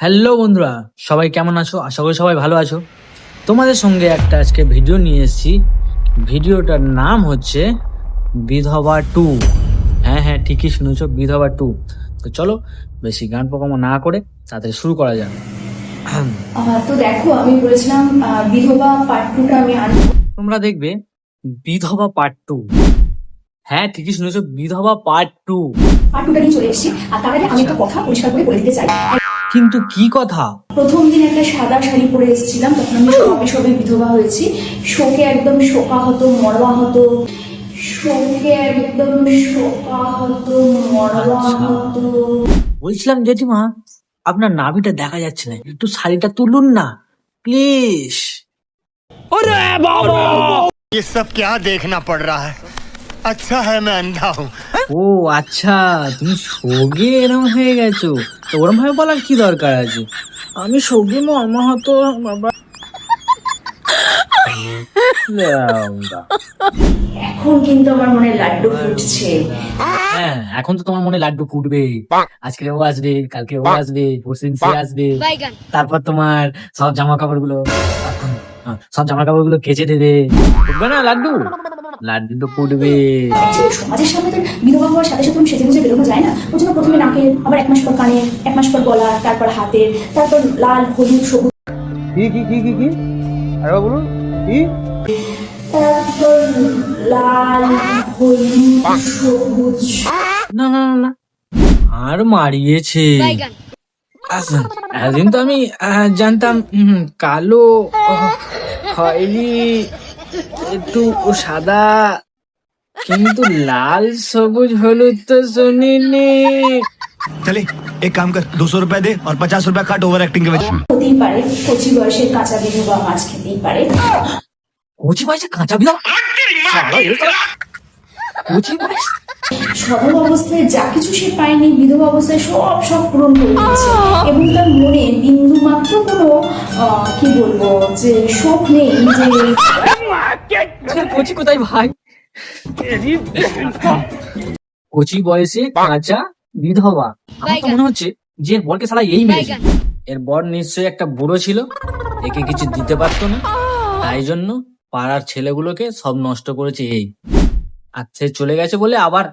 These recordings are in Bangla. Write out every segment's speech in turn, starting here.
হ্যালো বন্ধুরা সবাই কেমন আছো? আশা করি সবাই ভালো আছো। তোমাদের সঙ্গে একটা আজকে ভিডিও নিয়ে এসেছি। ভিডিওটার নাম হচ্ছে বিধবা টু। হ্যাঁ হ্যাঁ ঠিকই শুনেছো বিধবা টু। তো চলো বেশি গান পোকামো না করে তাড়াতাড়ি শুরু করা যাক। তো দেখো আমি বলেছিলাম বিধবা পার্ট টুটা আমি তোমরা দেখবে বিধবা পার্ট টু হ্যাঁ ঠিকই শুনেছো বিধবা পার্ট টু পার্ট টুটা নিয়ে চলে এসেছি আর তার আগে আমি একটা কথা পরিষ্কার করে বলে দিতে চাই কিন্তু কি কথা প্রথম দিন একটা সাদা শাড়ি পরে এসেছিলাম তখন আমি সবে সবে বিধবা হয়েছি শোকে একদম শোকা হতো মরওয়া হতো শোকে একদম শোকা হতো মরওয়া আচ্ছা। হতো বলছিলাম জেঠিমা আপনার নাভিটা দেখা যাচ্ছে না একটু শাড়িটা তুলুন না প্লিজ ये सब क्या देखना पड़ रहा है আচ্ছা হ্যাঁ ম্যান দাও। ও আচ্ছা তুমি সগে এরম হয়ে গেছো। তো ওরম ভাবে বলার কি দরকার আছে? আমি সগে মো হতো বাবা। এখন কিন্তু আমার মনে লাড্ডু ফুটছে। হ্যাঁ এখন তো তোমার মনে লাড্ডু ফুটবে। আজকে ও আসবে কালকে ও আসবে পরশুদিন সে আসবে। তারপর তোমার সব জামা কাপড়গুলো সব জামা কাপড়গুলো কেচে দেবে। না লাড্ডু? লাড্ডু তো সমাজের সামনে তো বিধবা হওয়ার সাথে সাথে সেজে গুজে বেরোনো যায় না। ওই জন্য প্রথমে নাকের আবার এক মাস পর কানের এক মাস পর গলা তারপর হাতের তারপর লাল হলুদ সবুজ। কি কি কি কি কি? বলুন কি? তারপর লাল হলুদ সবুজ। না না না আর মারিয়েছে। এতদিন তো আমি জানতাম কালো খয়েরি। একটু সাদা। কিন্তু লাল সবুজ হলুদ তো শুনিনি। চলে এক কাম কর দুশো রুপিয়া দে আর পঞ্চাশ রুপিয়া কাট ওভার অ্যাক্টিং কে হতেই পারে কচি বয়সে কাঁচা বিধবা মাছ খেতেই পারে। কচি বয়সে কাঁচা বিধবা বয়স? সরল অবস্থায় যা কিছু সে পায়নি বিধবা অবস্থায় সব সব পূরণ এবং তার মনে বিন্দু মাত্র কোনো কি বলব যে শোক নেই যে কচি কোথায় ভাই? কচি বয়সে কাঁচা বিধবা। আমার তো মনে হচ্ছে যে এর বরকে সালা এই মেরেছে। এর বর নিশ্চয়ই একটা বুড়ো ছিল একে কিছু দিতে পারতো না। তাই জন্য পাড়ার ছেলেগুলোকে সব নষ্ট করেছে এই। আর সে চলে গেছে বলে আবার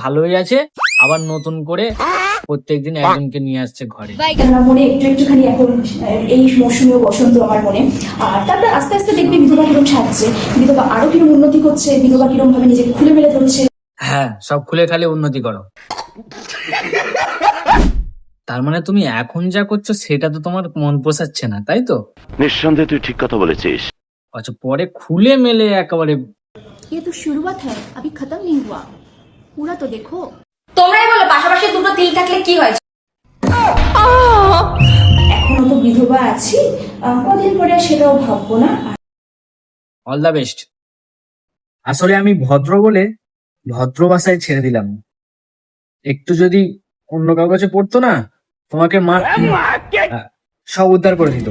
ভালোই আছে আবার নতুন করে প্রত্যেকদিন একজনকে নিয়ে আসছে ঘরে আমার মনে একটু একটুখানি এখন আহ, এই মৌসুমীয় বসন্ত আমার মনে আর তারপর আস্তে আস্তে দেখবে বিধবা কিরম ছাড়ছে বিধবা আরো কিরম উন্নতি করছে বিধবা কিরম ভাবে নিজেকে খুলে মেলে ধরছে হ্যাঁ সব খুলে খালি উন্নতি করো তার মানে তুমি এখন যা করছো সেটা তো তোমার মন পোষাচ্ছে না তাই তো নিঃসন্দেহে তুই ঠিক কথা বলেছিস আচ্ছা পরে খুলে মেলে একেবারে ये तो शुरुआत है अभी खत्म नहीं हुआ पूरा तो देखो তোমরাই বলো পাশাপাশি দুটো তিল থাকলে কি হয়? এখনও তো বিধবা আছি। আহ, কদিন পরে সেটাও ভাববো না। অল দ্য বেস্ট আসলে আমি ভদ্র বলে ভদ্র ভাষায় ছেড়ে দিলাম। একটু যদি অন্য কারও কাছে পড়তো না তোমাকে মা আহ, সব উদ্ধার করে দিত।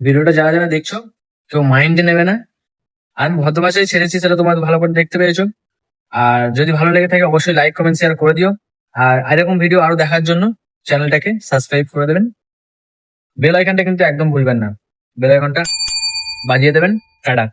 ভিডিওটা যারা যারা দেখছ কেউ মাইন্ডে নেবে না। আমি ভদ্র ভাষায় ছেড়েছি সেটা তোমার ভালো করে দেখতে পেয়েছ। আর যদি ভালো লেগে থাকে, অবশ্যই লাইক কমেন্ট শেয়ার করে দিও। আর এরকম ভিডিও আরও দেখার জন্য চ্যানেলটাকে সাবস্ক্রাইব করে দেবেন। বেল আইকনটা কিন্তু একদম ভুলবেন না। বেল আইকনটা বাজিয়ে দেবেন। টাটা।